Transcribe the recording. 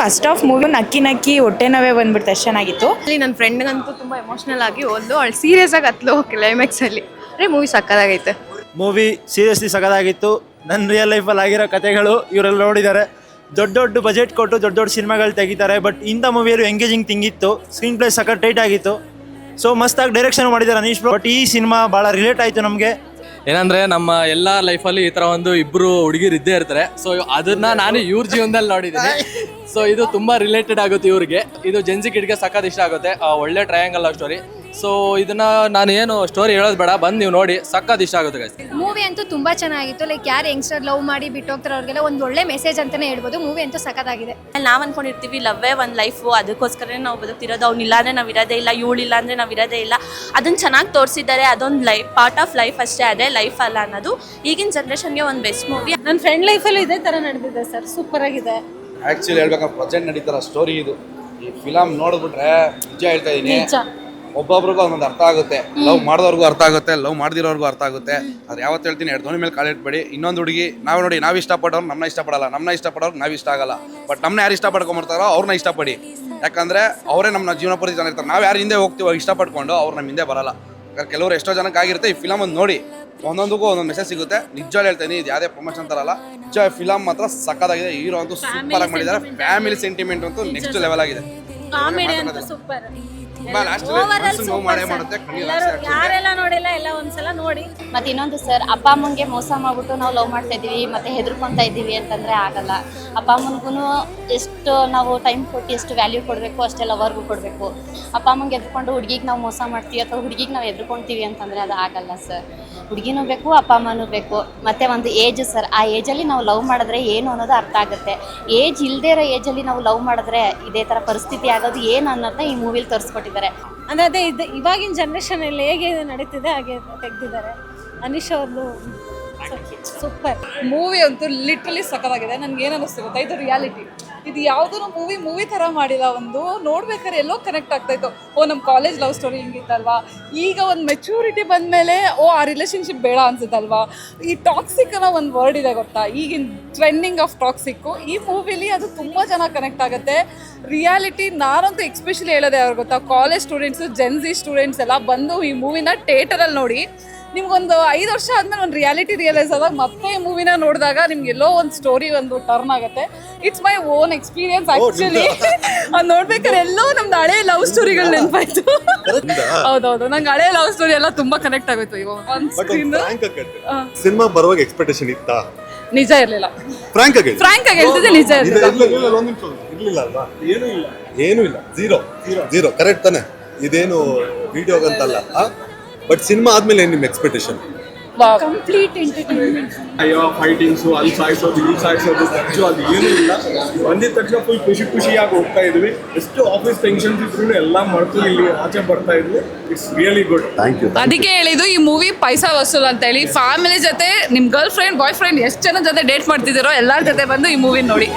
First of movie ನಕ್ಕಿ ನಕ್ಕಿ ಹೊಟ್ಟೆ ನೋವೇ ಬಂದ್ಬಿಡ್ತು ಅಷ್ಟು ಚೆನ್ನಾಗಿತ್ತು. ಅಲ್ಲಿ ನನ್ನ ಫ್ರೆಂಡ್ಗಂತೂ ತುಂಬ ಎಮೋಷ್ನಲ್ ಆಗಿ ಓದ್ಲು ಅವಳು ಸೀರಿಯಸ್ ಆಗಿ ಹತ್ಲು ಕ್ಲೈಮ್ಯಾಕ್ಸ್ ಅಲ್ಲಿ. ಅದೇ ಮೂವಿ ಸಕ್ಕದಾಗೈತೆ. ಮೂವಿ ಸೀರಿಯಸ್ಲಿ ಸಕ್ಕದಾಗಿತ್ತು. ನನ್ನ ರಿಯಲ್ ಲೈಫಲ್ಲಿ ಆಗಿರೋ ಕಥೆಗಳು ಇವರೆಲ್ಲ ನೋಡಿದ್ದಾರೆ ದೊಡ್ಡ ದೊಡ್ಡ ಬಜೆಟ್ ಕೊಟ್ಟು ದೊಡ್ಡ ದೊಡ್ಡ ಸಿನಿಮಾಗಳು ತೆಗಿತಾರೆ ಬಟ್ ಇಂಥ ಮೂವಿಯಲ್ಲಿ ಎಂಗೇಜಿಂಗ್ ತಿಂಗಿತ್ತು ಸ್ಕ್ರೀನ್ ಪ್ಲೇ ಸಖತ್ ಟೈಟ್ ಆಗಿತ್ತು. ಸೊ ಮಸ್ತಾಗಿ ಡೈರೆಕ್ಷನ್ ಮಾಡಿದ್ದಾರೆ ಅನೀಶ್ ಬಟ್ ಈ ಸಿನಿಮಾ ಭಾಳ ರಿಲೇಟ್ ಆಯಿತು ನಮಗೆ. ಏನಂದ್ರೆ ನಮ್ಮ ಎಲ್ಲ ಲೈಫಲ್ಲಿ ಈ ತರ ಒಂದು ಇಬ್ರು ಹುಡುಗಿರು ಇದ್ದೇ ಇರ್ತಾರೆ. ಸೊ ಅದನ್ನ ನಾನು ಇವ್ರ ಜೀವನದಲ್ಲಿ ನೋಡಿದ್ದೀನಿ. ಸೊ ಇದು ತುಂಬಾ ರಿಲೇಟೆಡ್ ಆಗುತ್ತೆ ಇವ್ರಿಗೆ. ಇದು ಜೆನ್ಸಿ ಕಿಡ್ಗೆ ಸಖತ್ ಇಷ್ಟ ಆಗುತ್ತೆ. ಒಳ್ಳೆ ಟ್ರಯಾಂಗಲ್ ಸ್ಟೋರಿ ಸೊ ಇದನ್ನ ನಾನು ಏನು ಸ್ಟೋರಿ ಹೇಳೋದು ಬೇಡ. ಬಂದು ನೀವು ನೋಡಿ. ಸಖತ್ ಇಷ್ಟ ಆಗುತ್ತೆ ಗೈಸ್ ಮೂವಿ ಅಂತೂ ತುಂಬಾ ಚೆನ್ನಾಗಿತ್ತು. ಲೈಕ್ ಯಾರು ಯಂಗ್ಸ್ಟರ್ ಲವ್ ಮಾಡಿ ಬಿಟ್ಟೋಗ್ತಾರೆ ಅವ್ರಿಗೆಲ್ಲ ಒಂದು ಒಳ್ಳೆ ಮೆಸೇಜ್ ಅಂತಾನೆ ಹೇಳ್ಬೋದು. ಮೂವಿ ಅಂತೂ ಸಖತ್ತಾಗಿದೆ ನಾವು ಅನ್ಕೊಂಡಿರ್ತೀವಿ ಲವ್ವೇ ಒಂದು ಲೈಫು ಅದಕ್ಕೋಸ್ಕರನೇ ನಾವು ಬದುಕ್ತಿರೋದು. ಅವ್ನು ಇಲ್ಲ ಅಂದ್ರೆ ನಾವು ಇರೋದೇ ಇಲ್ಲ. ಇವಳು ಇಲ್ಲ ಅಂದ್ರೆ ನಾವು ಇರೋದೇ ಇಲ್ಲ. ಅದನ್ನ ಚೆನ್ನಾಗಿ ತೋರಿಸಿದ್ದಾರೆ. ಅದೊಂದು ಲೈಫ್ ಪಾರ್ಟ್ ಆಫ್ ಲೈಫ್ ಅಷ್ಟೇ. ಅದೇ ಲೈಫ್ ಅಲ್ಲ ಅನ್ನೋದು ಈಗಿನ ಜನ್ರೇಷನ್ಗೆ ಒಂದು ಬೆಸ್ಟ್ ಮೂವಿ ನನ್ನ ಫ್ರೆಂಡ್ ಲೈಫಲ್ಲೂ ಇದೇ ಥರ ನಡೆದಿದೆ ಸರ್ ಸೂಪರ್ ಆಗಿದೆ. ಆ್ಯಕ್ಚುಲಿ ಹೇಳ್ಬೇಕಾದ್ರೆ ಪ್ರಜೆಂಟ್ ನಡೀತಾರ ಸ್ಟೋರಿ ಇದು. ಈ ಫಿಲಮ್ ನೋಡ್ಬಿಟ್ರೆ ನಿಜ ಹೇಳ್ತಾ ಇದೀನಿ. ಒಬ್ಬೊಬ್ರಿಗೂ ಅದೊಂದು ಅರ್ಥ ಆಗುತ್ತೆ. ಲವ್ ಮಾಡಿದವ್ರಿಗೂ ಅರ್ಥ ಆಗುತ್ತೆ ಲವ್ ಮಾಡ್ದಿರೋರ್ಗೂ ಅರ್ಥ ಆಗುತ್ತೆ. ಆದ್ರೆ ಯಾವತ್ತು ಹೇಳ್ತೀನಿ ಎರಡು ದೋಣಿ ಮೇಲೆ ಕಾಲಿಟ್ಬೇಡಿ ಇನ್ನೊಂದು ಹುಡುಗಿ ನಾವು ನೋಡಿ ನಾವು ಇಷ್ಟಪಡೋರು ನಮ್ಮನ್ನ ಇಷ್ಟಪಡಲ್ಲ ನಮ್ಮನ್ನ ಇಷ್ಟಪಡೋರು ನಾವು ಇಷ್ಟ ಆಗಲ್ಲ. ಬಟ್ ನಮ್ಮನ್ನ ಯಾರು ಇಷ್ಟಪಡ್ಕೊಂಬರ್ತಾರೋ ಅವ್ರನ್ನ ಇಷ್ಟಪಡಿ. ಯಾಕಂದ್ರೆ ಅವರೇ ನಮ್ಮ ಜೀವನ ಪೂರ್ತಿ ಜನ ಇರ್ತಾರೆ. ನಾವು ಯಾರು ಹಿಂದೆ ಹೋಗ್ತೀವೋ ಇಷ್ಟಪಡ್ಕೊಂಡು ಅವ್ರು ನಮ್ಮ ಹಿಂದೆ ಬರಲ್ಲ. ಯಾಕಂದ್ರೆ ಕೆಲವರು ಎಷ್ಟೋ ಜನಕ್ಕೆ ಆಗಿರುತ್ತೆ ಈ ಫಿಲಮ್ ಒಂದು ನೋಡಿ. ಒಂದೊಂದಕ್ಕೂ ಒಂದೊಂದು ಮೆಸೇಜ್ ಸಿಗುತ್ತೆ. ನಿಜ ಹೇಳ್ತೀನಿ ಇದು ಯಾವುದೇ ಪ್ರಮೋಷನ್ ತರಲ್ಲ ನಿಜ ಫಿಲಮ್ ಮಾತ್ರ ಸಕ್ಕತ್ತಾಗಿದೆ ಹೀರೋ ಅಂತೂ ಸೂಪರ್ ಆಗಿ ಮಾಡಿದ್ದಾರೆ. ಫ್ಯಾಮಿಲಿ ಸೆಂಟಿಮೆಂಟ್ ಅಂತೂ ನೆಕ್ಸ್ಟ್ ಲೆವೆಲ್ ಆಗಿದೆ. ಕಾಮಿಡಿ ಅಂತೂ ಸೂಪರ್ ಯಾರೆಲ್ಲ ನೋಡಿಲ್ಲ ಎಲ್ಲ ಒಂದ್ಸಲ ನೋಡಿ. ಮತ್ತೆ ಇನ್ನೊಂದು ಸರ್ ಅಪ್ಪ ಅಮ್ಮಂಗೆ ಮೋಸ ಮಾಡ್ಬಿಟ್ಟು ನಾವು ಲವ್ ಮಾಡ್ತಾ ಇದ್ದೀವಿ ಮತ್ತೆ ಹೆದರ್ಕೊಂತ ಇದ್ದೀವಿ ಅಂತಂದ್ರೆ ಆಗಲ್ಲ. ಅಪ್ಪ ಅಮ್ಮನಿಗೂ ಎಷ್ಟು ನಾವು ಟೈಮ್ ಕೊಟ್ಟು ಎಷ್ಟು ವ್ಯಾಲ್ಯೂ ಕೊಡಬೇಕು ಅಷ್ಟೇ ಲವರ್ಗೂ ಕೊಡಬೇಕು. ಅಪ್ಪ ಅಮ್ಮಂಗೆ ಎದ್ಕೊಂಡು ಹುಡುಗಿಗೆ ನಾವು ಮೋಸ ಮಾಡ್ತೀವಿ ಅಥವಾ ಹುಡುಗಿಗೆ ನಾವು ಎದ್ಕೊಂತೀವಿ ಅಂತಂದ್ರೆ ಅದು ಆಗಲ್ಲ ಸರ್ ಹುಡುಗಿನೂ ಬೇಕು ಅಪ್ಪ ಅಮ್ಮನೂ ಬೇಕು. ಮತ್ತೆ ಒಂದು ಏಜ್ ಸರ್ ಆ ಏಜಲ್ಲಿ ನಾವು ಲವ್ ಮಾಡಿದ್ರೆ ಏನು ಅನ್ನೋದು ಅರ್ಥ ಆಗುತ್ತೆ. ಏಜ್ ಇಲ್ಲದೇ ಇರೋ ಏಜಲ್ಲಿ ನಾವು ಲವ್ ಮಾಡಿದ್ರೆ ಇದೇ ಥರ ಪರಿಸ್ಥಿತಿ ಆಗೋದು ಏನು ಅನ್ನೋದನ್ನ ಈ ಮೂವಿಲಿ ತೋರಿಸ್ಕೊಟ್ಟಿದ್ದಾರೆ ಅಂದ್ರೆ ಅದೇ ಇದು ಇವಾಗಿನ ಜನರೇಷನ್ ಅಲ್ಲಿ ಹೇಗೆ ನಡೀತಿದೆ ಹಾಗೆ ತೆಗ್ದಿದ್ದಾರೆ. ಅನೀಶ್ ಅವ್ರದ್ದು ಸೂಪರ್ ಮೂವಿ ಅಂತೂ ಲಿಟ್ರಲಿ ಸಖತ್ತಾಗಿದೆ. ನನ್ಗೆ ಏನು ಅನ್ನಿಸ್ತು ಗೊತ್ತಾ? ಇದು ರಿಯಾಲಿಟಿ ಇದು ಯಾವುದೂ ಮೂವಿ ಮೂವಿ ಥರ ಮಾಡಿಲ್ಲ ಒಂದು. ನೋಡ್ಬೇಕಾದ್ರೆ ಎಲ್ಲೋ ಕನೆಕ್ಟ್ ಆಗ್ತಾ ಇತ್ತು. ಓ ನಮ್ಮ ಕಾಲೇಜ್ ಲವ್ ಸ್ಟೋರಿ ಹಿಂಗಿತ್ತಲ್ವಾ? ಈಗ ಒಂದು ಮೆಚೂರಿಟಿ ಬಂದಮೇಲೆ, ಓ, ಆ ರಿಲೇಶನ್ಶಿಪ್ ಬೇಡ ಅನ್ಸುತ್ತಲ್ವಾ? ಈ ಟಾಕ್ಸಿಕ್ ಅನ್ನೋ ಒಂದು ವರ್ಡ್ ಇದೆ ಗೊತ್ತಾ? ಈಗಿನ ಟ್ರೆಂಡಿಂಗ್ ಆಫ್ ಟಾಕ್ಸಿಕ್ಕು ಈ ಮೂವಿಲಿ ಅದು ತುಂಬ ಜನ ಕನೆಕ್ಟ್ ಆಗುತ್ತೆ. ರಿಯಾಲಿಟಿ ನಾನಂತೂ ಎಕ್ಸ್ಪೆಷಲಿ ಹೇಳೋದೇ ಅವ್ರು ಗೊತ್ತಾ? ಕಾಲೇಜ್ ಸ್ಟೂಡೆಂಟ್ಸು ಜೆನ್ಸಿ ಸ್ಟೂಡೆಂಟ್ಸ್ ಎಲ್ಲ ಬಂದು ಈ ಮೂವಿನ ಥಿಯೇಟರಲ್ಲಿ ನೋಡಿ ನಿಮ್ಗೊಂದು ಐದು ವರ್ಷ ಆದ್ಮೇಲೆ ಒಂದು ರಿಯಾಲಿಟಿ ರಿಯಲೈಸ್ ಆದಾಗ ಮತ್ತೆ ಈ ಮೂವಿನ ನೋಡಿದಾಗ ನಿಮ್ಗೆ ಎಲ್ಲೋ ಒಂದು ಸ್ಟೋರಿ ಒಂದು ಟರ್ನ್ ಆಗುತ್ತೆ. It's my own experience actually ಅದು ನೋಡ್ಬೇಕಾದ್ರೆ ಎಲ್ಲೋ ನಮ್ದು ಹಳೆ ಲವ್ ಸ್ಟೋರಿಗಳು ನೆನಪಾಯ್ತು. ಹೌದೌದು ನಂಗೆ ಹಳೆ ಲವ್ ಸ್ಟೋರಿ ಎಲ್ಲ ತುಂಬಾ ಕನೆಕ್ಟ್ ಆಗೋಯ್ತು ಇವಾಗ ಸಿನಿಮಾ ಬರುವಾಗ ಎಕ್ಸ್ಪೆಕ್ಟೇಷನ್ ಇತ್ತಾ? ನಿಜ ಇರಲಿಲ್ಲ. ಫ್ರಾಂಕ್ ಆಗಿ. ಫ್ರಾಂಕ್ ಆಗಿ ಹೇಳ್ತಿದ್ದೆ ನಿಜ ಇದು ಇರಲಿಲ್ಲ. ಅಲ್ವಾ? ಏನೂ ಇಲ್ಲ. ಏನೂ ಇಲ್ಲ. ಜೀರೋ ಜೀರೋ ಕರೆಕ್ಟ್ ತಾನೆ? ಇದೇನು ವಿಡಿಯೋಗಂತಲ್ಲ ಬಟ್ ಸಿನಿಮಾ ಆದ್ಮೇಲೆ ಏನ್ ನಿಮ್ ಎಕ್ಸ್ಪೆಕ್ಟೇಷನ್ ಕಂಪ್ಲೀಟ್ ಎಂಟರ್ಟೈನ್ಮೆಂಟ್ ಅಯ್ಯೋ ಫೈಟಿಂಗ್ಸು ಅಲ್ಲಿ ಸಾಯಿಸೋದು ಇಲ್ಲಿ ಸಾಯಿಸೋದು ಖರ್ಚು ಅದು ಏನೂ ಇಲ್ಲ ಬಂದಿದ ತಕ್ಷಣ ಫುಲ್ ಖುಷಿ ಖುಷಿಯಾಗಿ ಹೋಗ್ತಾ ಇದ್ವಿ ಎಷ್ಟು ಆಫೀಸ್ ಟೆನ್ಷನ್ಸ್ ಇದ್ರು ಎಲ್ಲ ಮರ್ತು ಇಲ್ಲಿ ಆಚೆ ಬರ್ತಾ ಇದ್ವಿ it's really good thank you ಅದಕ್ಕೆ ಹೇಳಿದ್ದು ಈ ಮೂವಿ ಪೈಸಾ ವಸೂಲ್ ಅಂತ ಹೇಳಿ ಫ್ಯಾಮಿಲಿ ಜೊತೆ ನಿಮ್ಮ ಗರ್ಲ್ ಫ್ರೆಂಡ್ ಬಾಯ್ ಫ್ರೆಂಡ್ ಎಷ್ಟು ಜನ ಜೊತೆ ಡೇಟ್ ಮಾಡ್ತಿದ್ದೀರೋ ಎಲ್ಲರ ಜೊತೆ ಬಂದು ಈ ಮೂವಿ ನೋಡಿ